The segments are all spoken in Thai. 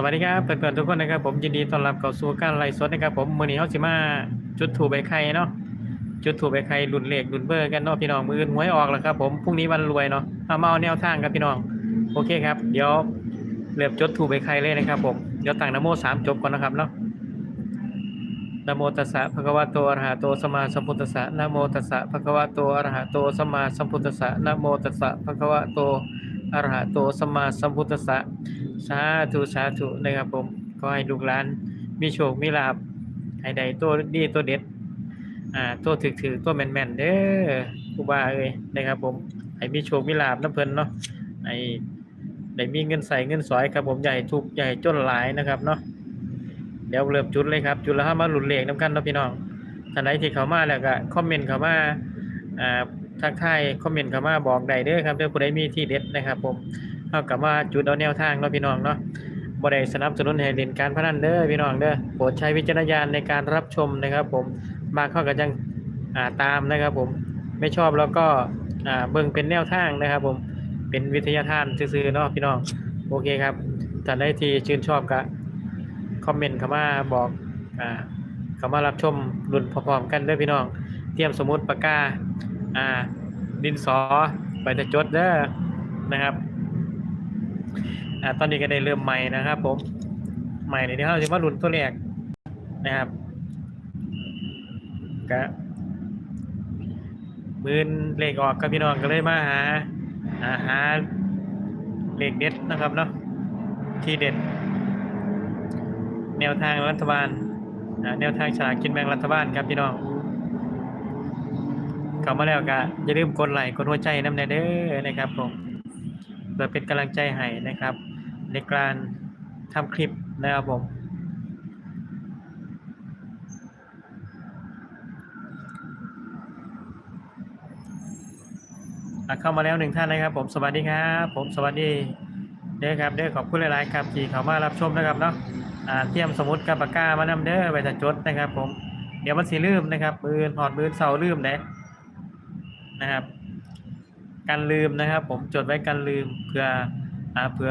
สวัสดีครับเพื่อนๆทุกคนนะครับผมยินดีต้อนรับเข้าสู่การไลฟ์สดนะครับผมมือนี้เฮาสิมาจุดถูปใบไข่เนาะจุดถูปใบไข่รุ่นเลขรุ่นเบอร์กันเนาะพี่น้องมืออื่นหวยออกแล้วครับผมพรุ่งนี้วันรวยเนาะเอามาเอาแนวทางครับพี่น้องโอเคครับ เดี๋ยวเริ่มจุดถูปใบไข่เลยนะครับผมเดี๋ยวตั้งนโมสามจบก่อนนะครับเนาะนโมตัสสะภะคะวะโตอะระหะโตสัมมาสัมพุทธัสสะนโมตัสสะภะคะวะโตอะระหะโตสัมมาสัมพุทธัสสะนโมตัสสะภะคะวะโต อรหะโตสมมาสัมพุทธัสสะสาธุสาธุนะครับผมขอให้ลูกหลานมีโชคมีลาภให้ได้ตัวดีตัวเด็ด อ่าตัวถึกถือตัวแม่นแม่นเด้อครูบาเอ้ยนะครับผมให้มีโชคมีลาภน้ำเพลินเนาะให้ได้มีเงินใส่เงินสอยครับผมใหญ่ทุกใหญ่จนหลายนะครับเนาะเดี๋ยวเริ่มจุดเลยครับ จุดแล้วห้ามาหลุนเลขน้ำกันเนาะพี่น้องท่านใดที่เขามาแล้วก็คอมเมนต์เขามาอ่า ทักทายคอมเมนต์เข้ามาบอกได้เด้อครับเด้อผู้ใดมีที่เด็ดนะครับ ผมเท่ากับว่าจุดเอาแนวทางเนาะพี่น้องเนาะบ่ได้สนับสนุนให้เล่นการพนันเด้อพี่น้องเด้อโปรดใช้วิจารณญาณในการรับชมนะครับ ผมบาเข้าก็ยังอ่าตามนะครับ ผมไม่ชอบแล้วก็อ่าเบิ่งเป็นแนวทางนะครับ ผมเป็นวิทยาทานซื่อๆเนาะพี่น้องโอเคครับท่านใดที่ชื่นชอบก็คอมเมนต์เข้ามาบอกอ่าเข้ามารับชมรุ่นพร้อมๆกันเด้อพี่น้อง เตรียมสมุดปากกา อ่า ดินสอไปจะจดเด้อนะครับ อ่า ตอนนี้ก็ได้เริ่มใหม่นะครับผม ใหม่ในที่เขาจะมาลุ้นตัวแรกนะครับก็มืนเลขออกกับพี่น้องก็เลยมาหาอาหาเลขเด็ดนะครับเนาะที่เด็ด แนวทางรัฐบาลอ่าแนวทางฉลากกินแบ่งรัฐบาลครับพี่น้อง เข้ามาแล้วก็อย่าลืมกดไลค์กดหัวใจน้ำแน่เด้อนะครับผมเพื่อเป็นกำลังใจให้นะครับ ในการทำคลิปนะครับผมเข้ามาแล้วหนึ่งท่านนะครับ ผมสวัสดีครับ ผมสวัสดีเด้อครับเด้อขอบคุณหลายๆครับที่เข้ามารับชมนะครับเนาะอ่าเตรียมสมุดกับปากกามานำเด้อไปจะจดนะครับ ผมเดี๋ยวมันสีลืมนะครับมือหอดมือเสาลืมเด้ นะครับ การลืมนะครับ ผมจดไว้การลืมเพื่ออ่าเพื่อ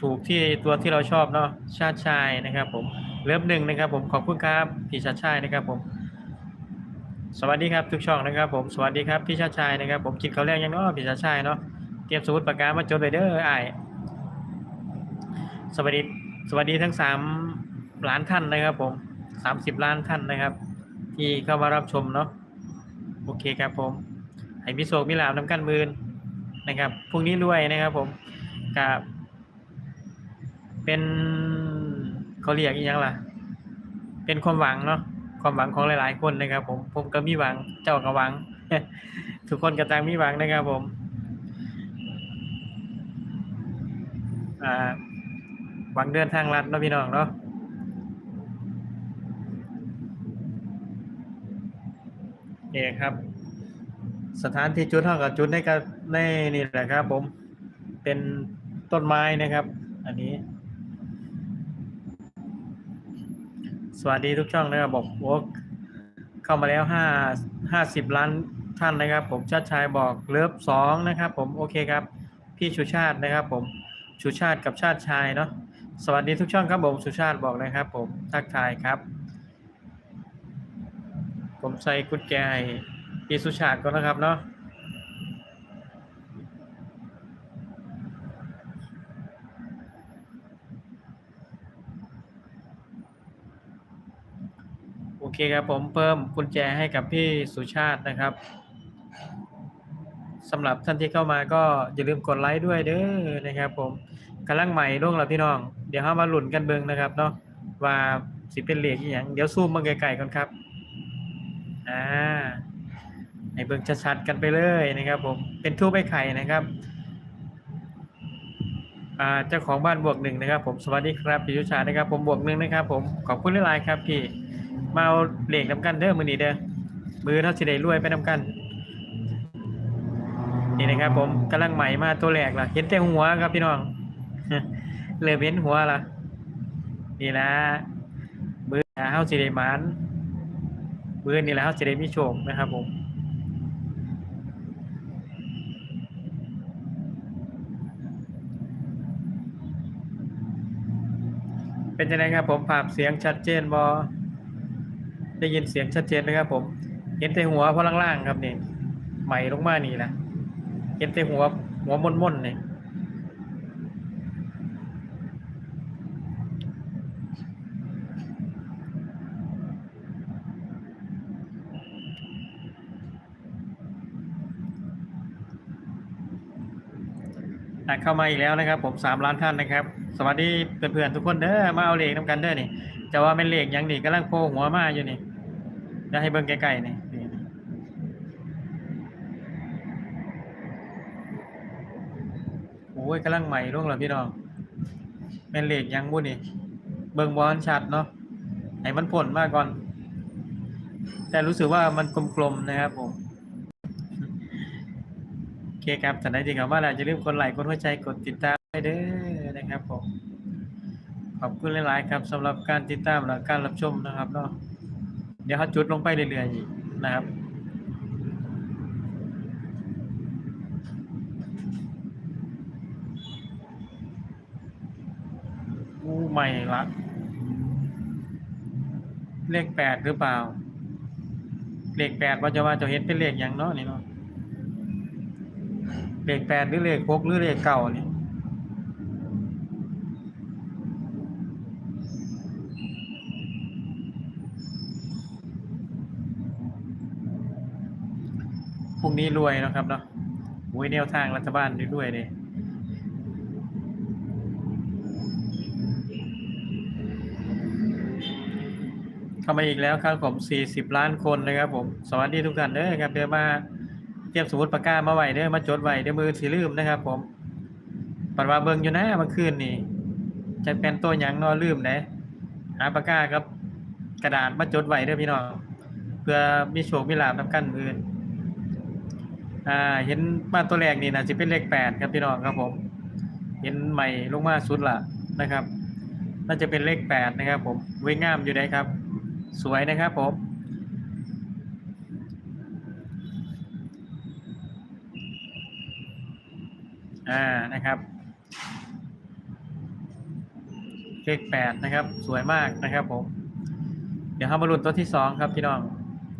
ถูกที่ตัวที่เราชอบเนาะชาติชายนะครับ ผมเริ่มหนึ่งนะครับ ผมขอบคุณครับพี่ชาติชายนะครับผมสวัสดีครับทุกช่องนะครับ ผมสวัสดีครับพี่ชาติชายนะครับ ผมกินข้าวแรงยังเนาะพี่ชาติชายเนาะเตรียมสมุดปากกามาจดไว้เด้ออ้สวัสดีสวัสดีทั้งสามล้านท่านนะครับ ผมสามสิบล้านท่านนะครับ ที่เข้ามารับชมเนาะโอเคครับผม ให้มีโศกมีลาบน้ำกันมืนนะครับพรุ่งนี้รวยนะครับผมกับเป็นเขาเรียกอีกอย่างล่ะ เป็นความหวังเนาะความหวังของหลาย ๆ คนนะครับ ผมผมก็มีหวังเจ้าก็หวัง ทุกคนก็ต่างมีหวังนะครับผมหวังเดินทางลัดเนาะพี่น้องเนาะเอครับ สถานที่จุดเท่ากับจุดในกับในนี่แหละครับ ผมเป็นต้นไม้นะครับ อันนี้ สวัสดีทุกช่องนะครับบอกโอ้เข้ามาแล้วห้าห้าสิบล้านท่านนะครับ ผมชาติชายบอกเลิฟสองนะครับ ผมโอเคครับ พี่ชูชาตินะครับ ผมชูชาติกับชาติชายเนาะสวัสดีทุกช่องครับผมชูชาติบอกนะครับ ผมทักทายครับ ผมใส่กุญแจ พี่สุชาติก่อนนะครับเนาะโอเคครับผมเพิ่มกุญแจให้กับพี่สุชาตินะครับสำหรับท่านที่เข้ามาก็อย่าลืมกดไลค์ด้วยเด้อนะครับ ผมกำลังใหม่ลงแล้วพี่น้อง เดี๋ยวเรามาหลุนกันเบิงนะครับเนาะว่าสิเป็นเหล็กอย่างเดี๋ยวซูมมาไกลๆก่อนครับ ให้เบิ่งชัดๆกันไปเลยนะครับผมเป็นทูบไอ้ไข่นะครับเจ้าของบ้านบวกหนึ่งนะครับ ผมสวัสดีครับพี่ยุชานะครับ ผมบวกหนึ่งนะครับ ผมขอบคุณหลายๆครับพี่มาเอาเหล็กนำกันเด้อมือนี้เด้อมือเท่าสิได้รวยไปนำกัน นี่นะครับ ผมกำลังใหม่มาตัวแรกล่ะ เห็นแต่หัวครับพี่น้องเริ่มเห็นหัวละนี่นะมือเฮาสิได้มานมือนี่แหละครับจะได้มีโชคนะครับ ผม เป็นยังไงครับผมภาพเสียงชัดเจนบอได้ยินเสียงชัดเจนไหมครับผม เห็นแต่หัวเพราะล่างๆครับนี่ใหม่ลงมานี่แหละเห็นแต่หัวหัวม่นๆนี่อะ เข้ามาอีกแล้วนะครับ ผมสามล้านท่านนะครับ สวัสดีเพื่อนๆทุกคนเด้อมาเอาเลขน้ำกันเด้อนี่จะว่าเป็นเลขยังนี่กำลังโผล่หัวมาอยู่นี่เดี๋ยวให้เบิ่งใกล้ๆนี่โอ้ยกำลังใหม่ลงแล้วพี่น้องเป็นเลขหยังบุนี่ เบิ่งบอลชัดเนาะให้มันผลมากก่อน แต่รู้สึกว่ามันกลมๆนะครับผม เคครับสันได้จริงครับว่าเราจะลืมกดไลค์กดหัวใจกดติดตามไปเด้อนะครับผมขอบคุณหลาย ๆ ครับสำหรับการติดตามและการรับชมนะครับเนาะเดี๋ยวเขาจุดลงไปเรื่อยๆอีกนะครับอู้ใหม่ละเลขแปดหรือเปล่า เลขแปดว่าจะว่าจะเห็นเป็นเลขอย่างเนาะนี่เนาะ เลขแปดหรือเลขหกหรือเลขเก้าเนี่ยพรุ่งนี้รวยนะครับเนาะโอ้ยแนวทางรัฐบาลด้วยเนี่ยเข้ามาอีกแล้วครับผม40 ล้านคนนะครับผม สวัสดีทุกท่านเด้อครับเดี๋ยวมา เตรียมสมุดปากกามาไว้เด้อมาจดไว้เดี๋ยวมือสิลืมนะครับ ผมปัดว่าเบิ่งอยู่นะเมื่อคืนนี่จะเป็นตัวหยังนอลืมนะหาปากกาครับ กระดาษมาจดไว้เด้อพี่น้องเพื่อมีโชคมีลาภนำกันมืออื่นอ่าเห็นมาตัวแรกนี่นะสิเป็นเลขแปดครับพี่น้องครับผม เห็นใหม่ลงมาสุดละนะครับ น่าจะเป็นเลขแปดนะครับ ผมเว้ยงามอยู่ได้ครับ สวยนะครับผม อ่านะครับเลขแปดนะครับ สวยมากนะครับผม เดี๋ยวเข้ามาลุ้นตัวที่สองครับพี่น้อง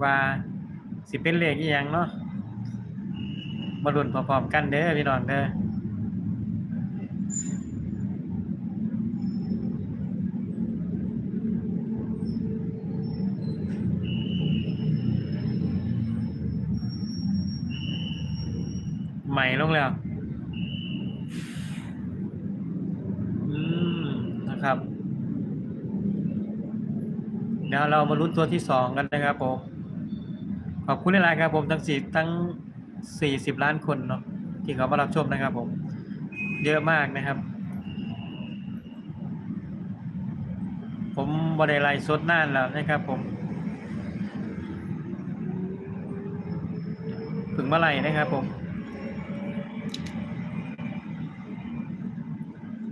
ว่าสิเป็นเลขอีหยังเนาะมาลุ้นพร้อมๆกันเด้อพี่น้องเด้อใหม่ลงแล้ว อืม นะ ครับ เดี๋ยวเรามาลุ้นตัวที่สองกันนะครับผม ขอบคุณหลายๆครับผมทั้งสี่ทั้งสี่สิบล้านคนเนาะที่เขามารับชมนะครับผม เยอะมากนะครับ ผมบริไลฟ์สดนานแล้วนะครับผมถึงเมื่อไหร่นะครับผม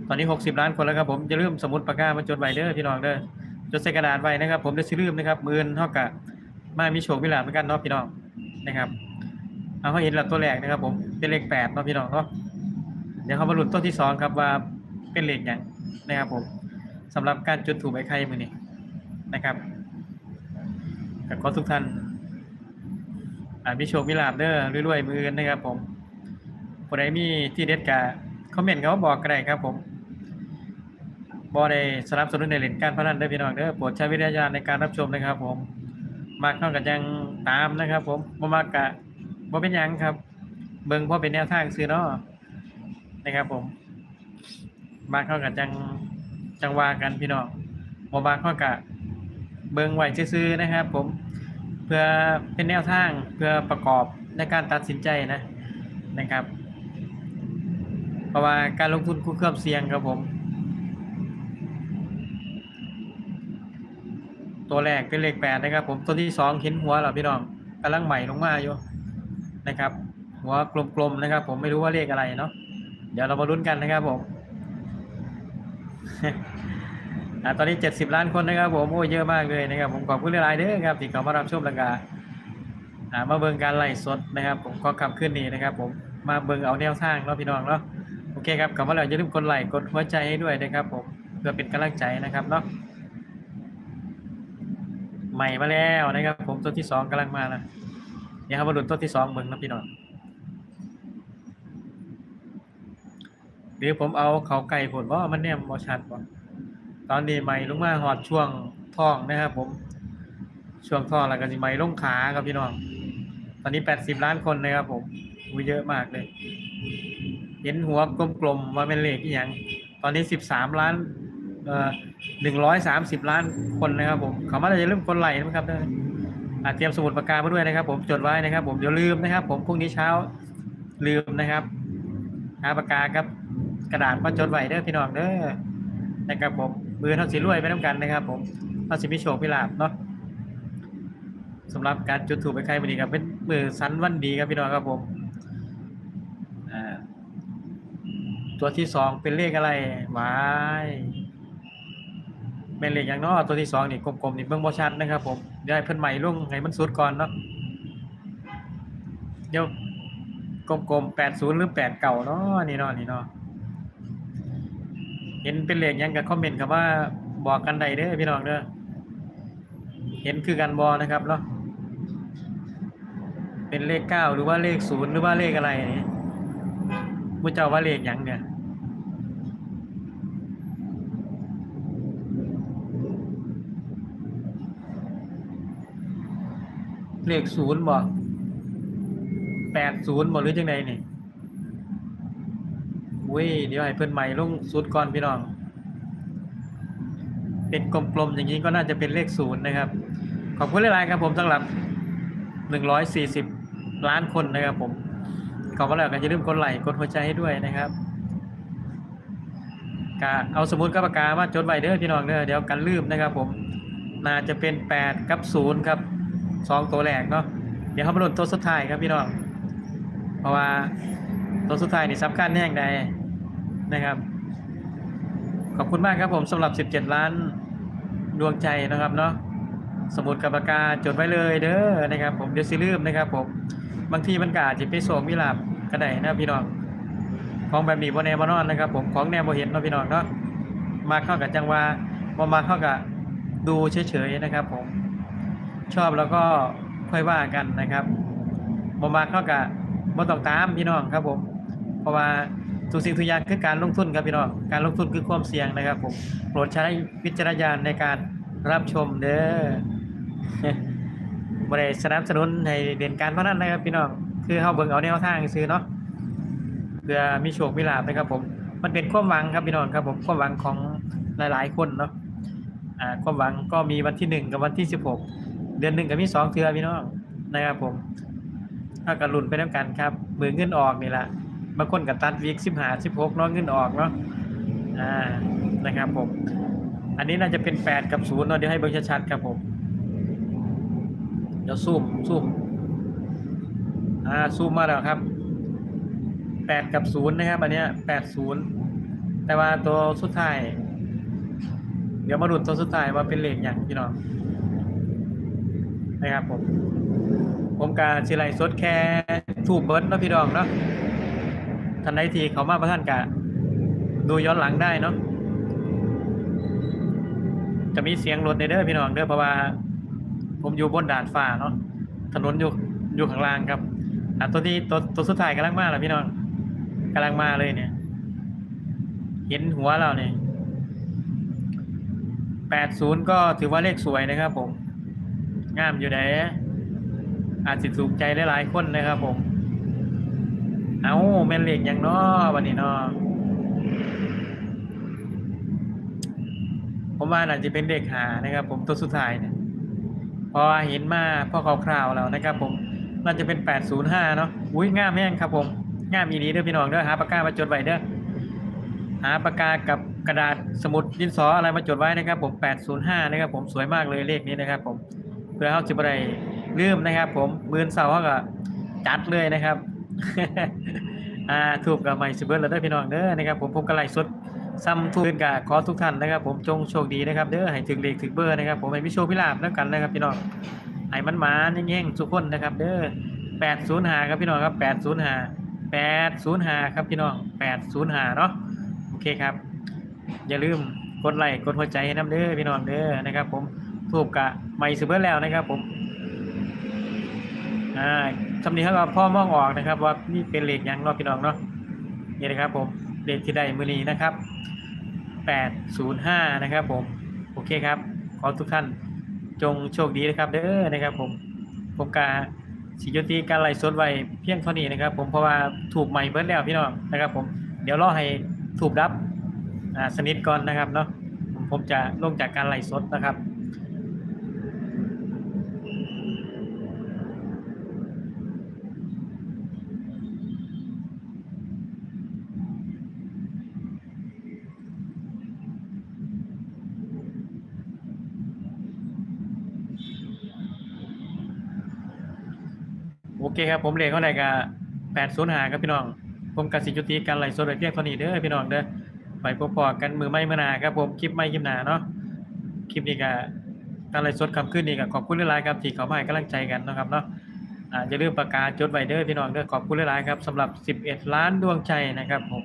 ต อนนี้ 60 ล้านคนแล้วครับผมจะลืมสมุดปากกามาจดไว้เด้อพี่น้องเด้อจดใส่กระดาษไว้นะครับ ผมจะสิลืมนะครับมือนเท่ากับมามีโชคมีลาเหมือนกันเนาะพี่น้องนะครับ เอาเขาเห็นแล้วตัวแรกนะครับ ผมเป็นเลขแปดเนาะพี่น้องเนาะเดี๋ยวเขามาลุ้นตัวที่สองครับว่าเป็นเลขอย่างนะครับ ผมสำหรับการจุดถูกใบไข่มือนี้นะครับก็ขอทุกท่านอ่ามีโชคมีลาภเด้อรวยๆมือนนะครับ ผมผู้ใดมีที่เด็ดกะคอมเมนต์เขาบอกก็ได้ครับผม บอได้สนับสนุนในเล่นการพนันเด้พี่น้องเด้อโปรดใช้วิจารณญาณในการรับชมนะครับ ผมมากเท่ากับยังตามนะครับ ผมบ่มากกะบ่เป็นยังครับ เบิ่งพราะเป็นแนวทางซื้อเนาะนะครับ ผมมากเท่ากับจังจังว่ากันพี่น้องบ่มากเท่ากับเบิ่งไว้ซื่อนะครับ ผมเพื่อเป็นแนวทางเพื่อประกอบในการตัดสินใจนะนะครับ เพราะว่าการลงทุนคุ้เครื่องเสี่ยงครับผม ตัวแรกเป็นเลขแปดนะครับ ผมตัวที่สองเห็นหัวเหรอพี่น้องกำลังใหม่ลงมาอยู่นะครับ หัวกลมๆนะครับ ผมไม่รู้ว่าเลขอะไรเนาะเดี๋ยวเรามาลุ้นกันนะครับผมอ่าตอนนี้เจ็ดสิบล้านคนนะครับผมโอ้เยอะมากเลยนะครับ ผมขอบคุณหลายๆเด้อครับที่เขามารับชมแล้วก็อ่ามาเบิ่งการไล่สดนะครับ ผมก็ขับขึ้นนี้นะครับ ผมมาเบิ่งเอาแนวทางเนาะพี่น้องเนาะโอเคครับกลับมาแล้วอย่าลืมกดไลค์กดหัวใจให้ด้วยนะครับ ผมเพื่อเป็นกำลังใจนะครับเนาะ หม่มาแล้วนะครับ ผมตัวที่สองกำลังมาแล้วเดี๋ยครับมาลุ้นตัวที่สองเบิ่งนะพี่น้องหรือผมเอาเขาไก่ผลว่ามันแนมบอชัดบ่ตอนนี้ใหม่ลงมาหอดช่วงท้องนะครับผมช่วงท้องแล้วก็สิใหม่ลงขาครับพี่น้อง ตอนนี้80ล้านคนนะครับผมอุ้ยเยอะมากเลย เห็นหัวกลมๆว่าเป็นเลขอีหยังตอนนี้13ล้านเอ่อ 130ล้านคนนะครับผมเขามาจะเริ่มคนไหลนะครับเด้อเตรียมสมุดปากกามาด้วยนะครับ ผมจดไว้นะครับ ผมเดี๋ยวลืมนะครับ ผมพรุ่งนี้เช้าลืมนะครับหาปากกากับกระดาษมาจดไว้เด้อพี่น้องเด้อนะครับผมมือเท่าสีรวยไปน้ำกันนะครับ ผมเท่าสิมิโชคพิลาบเนาะสำหรับการจุดถูกไปใครวันนี้ครับเป็นมือสันวันดีครับพี่น้องครับผมตัวที่สองเป็นเลขอะไรวายเป็นเลขอย่างเน้อตัวที่สองนี่กลมๆนี่เบิ่งบ่ชัดนะครับ ผมเดี๋ยวให้เพิ่นใหม่ลงให้มันสุดก่อนเนาะเดี๋ยวกลมๆแปดศูนย์หรือแปดเก่าเนาะนี่เนาะนี่เนาะเห็นเป็นเลขยังก็คอมเมนต์คำว่าบอกกันได้เด้อพี่น้องเด้อเห็นคือกันบอนะครับเนาะเป็นเลขเก้าหรือว่าเลขศูนย์หรือว่าเลขอะไรนี่มุเจ้าว่าเลขยังเนี่ย เลขศูนย์บ่แปดศูนย์บ่หรือจังใดนี่อุ้ยเดี๋ยวให้เพิ่อนใหม่ลงสุดก่อนพี่น้อง เป็นกลมๆอย่างนี้ก็น่าจะเป็นเลขศูนย์นะครับ ขอบคุณหลายๆครับผมสำหรับหนึ่งร้อยสี่สิบล้านคนนะครับผมขอบคุณแล้วก็อย่าลืมกดไลค์กดหัวใจให้ด้วยนะครับกาเอาสมุดกับปากกามาจดไว้เด้อพี่น้องเด้อเดี๋ยวกันลืมนะครับผมน่าจะเป็น8กับ0ครับ สองตัวแรกเนาะเดี๋ยวเขามาลุ้นตัวสุดท้ายครับพี่น้อง เพราะว่าตัวสุดท้ายนี่สำคัญแน่งใดนะครับ ขอบคุณมากครับผมสำหรับ 17 ล้านดวงใจนะครับเนาะสมุดกับปากกาจดไว้เลยเด้อนะครับ ผมเดี๋ยวสิลืมนะครับผมบางทีมันก็อาจจะไปส่งวิลาบก็ได้นะพี่น้องของแบบนี้บ่แน่บ่นอนนะครับ ผมของแนวบ่เห็นเนาะพี่น้องเนาะมาเข้ากับจังหวะบ่มาเข้ากับดูเฉยๆนะครับ ผม ชอบแล้วก็ค่อยว่ากันนะครับบ่มาเข้ากับบ่ต้องตามพี่น้องครับผม เพราะว่าทุกสิ่งทุกอย่างคือการลงทุนครับพี่น้อง การลงทุนคือความเสี่ยงนะครับผม โปรดใช้วิจารณญาณในการรับชมเด้อบริสนับสนุนให้เด่นการพนันนะครับพี่น้อง คือเฮาเบิ่งเอาแนวทางซื้อเนาะ เพื่อมีโชคมีลาภนะครับผม มันเป็นความหวังครับพี่น้องครับผม ความหวังของหลาย ๆ คนเนาะ อ่า ความหวังก็มีวันที่หนึ่งกับวันที่สิบหก เดือนหนึ่งกับมีสองเทือพี่น้องนะครับผมถ้ากับลุ่นไปน้ำกันครับมือเงินออกนี่แหละบางคนกับตัดวีคสิบหาสิบหกเนาะเงินออกเนาะอ่านะครับผม อันนี้น่าจะเป็นแปดกับศูนย์เนาะเดี๋ยวให้เบิ่งชัดๆครับผมเดี๋ยวซูมซูมอ่าซูมมาแล้วครับแปดกับศูนย์นะครับอันเนี้ยแปดศูนย์แต่ว่าตัวสุดท้าย เดี๋ยวมาดูตัวสุดท้ายว่าเป็นเลขอย่างพี่น้อง นะครับผม ผมการสิไลสดแค่ถูกเบิร์ดเนาะพี่น้องเนาะทันใดทีเขามาประท่านกะดูย้อนหลังได้เนาะจะมีเสียงรถในเด้อพี่น้องเด้อเพราะว่า ผมอยู่บนดาดฟ้าเนาะถนนอยู่อยู่ข้างล่างครับอะตัวที่ตัวตัวสุดท้ายกำลังมาแล้วพี่น้องกำลังมาเลยเนี่ย เห็นหัวเราเนี่ยแปดศูนย์ก็ถือว่าเลขสวยนะครับผม งามอยู่ไหนอาจสิถูกใจหลายๆคนนะครับผม เอาแม่นเลขอย่างนอวันนี้เนาะผมว่าน่าจะเป็นเลขหานะครับ ผมตัวสุดท้ายเนี่ยพอเห็นมาพอคร่าวๆแล้วนะครับ ผมน่าจะเป็น 805 เนาะอุ้ยง่ามแห้งครับผมง่ามอีดีเด้อพี่น้องเด้อหาปากกามาจดไว้เด้อหาปากกากับกระดาษสมุดดินสออะไรมาจดไว้นะครับ ผม 805 นะครับ ผมสวยมากเลยเลขนี้นะครับ ผม พื่อเฮาสิบได้ลืมนะครับ ผมมือนเสาร์เฮาก็จัดเลยนะครับอ่าถูกกับใหม่สิเบิร์ดแล้วเด้อพี่น้องเด้อนะครับ ผมผมกระไลฟ์สดซ้ำทุกกะขอทุกท่านนะครับ ผมจงโชคดีนะครับเด้อให้ถึงเลขถึงเบอร์นะครับ ผมให้มีโชคพิลาบแล้วกันนะครับพี่น้องไอ้มันมาแย่งๆทุกคนนะครับ เด้อแปดศูนย์หาครับพี่น้องครับแปดศูนย์หาแปดศูนย์หาครับพี่น้องแปดศูนย์หาเนาะโอเคครับ อย่าลืมกดไลค์กดหัวใจให้น้ำเด้อพี่น้องเด้อนะครับ ผม ทูบกะไม่สืบเบิดแล้วนะครับ ผมอ่าสำนีเขาก็พ่อมองออกนะครับ ว่านี่เป็นเลขยังเนาะพี่น้องเนาะนี่นะครับ ผมเลขที่ได้มือนี้นะครับแปดศูนย์ห้านะครับ ผมโอเคครับ ขอทุกท่านจงโชคดีนะครับ เด้อนะครับ ผมผมกาสิยุติการไล่สดไว้เพียงเท่านี้นะครับ ผมเพราะว่าถูกใหม่เบิดแล้วพี่น้องนะครับ ผมเดี๋ยวรอให้ถูกดับสนิทก่อนนะครับเนาะผมผมจะลงจากการไล่สดนะครับ คครับผมเลขเท่าไหร่ก็แปดศูนย์หาครับพี่น้อง ผมกสิจุติการไหล่สดเพียงเท่านี้เด้อพี่น้องเด้อไปพบๆกันมือไม่มือนาครับผมคลิปไม่คลิปหนาเนาะคลิปนี้ก็การไหล่สดคำขึ้นนี่ก็ขอบคุณหลายๆครับที่เขามาให้กำลังใจกันนะครับเนาะอาอย่าลืมประกาศจดไว้เด้อพี่น้องเด้อขอบคุณหลายๆครับสำหรับ 11 ล้านดวงใจนะครับผม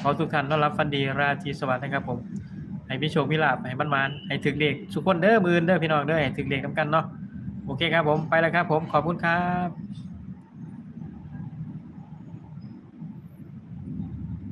ขอทุกท่านต้อนรับฟันดีราตรีสวัสดิ์นะครับผมให้พี่โชคพี่ลาภให้มันมานให้ถึงเลขทุกคนเด้อมืออนเด้อพี่น้องเด้อให้ถึงเลขนำกันเนาะโอเคครับผมไปแล้วครับผมขอบคุณครับ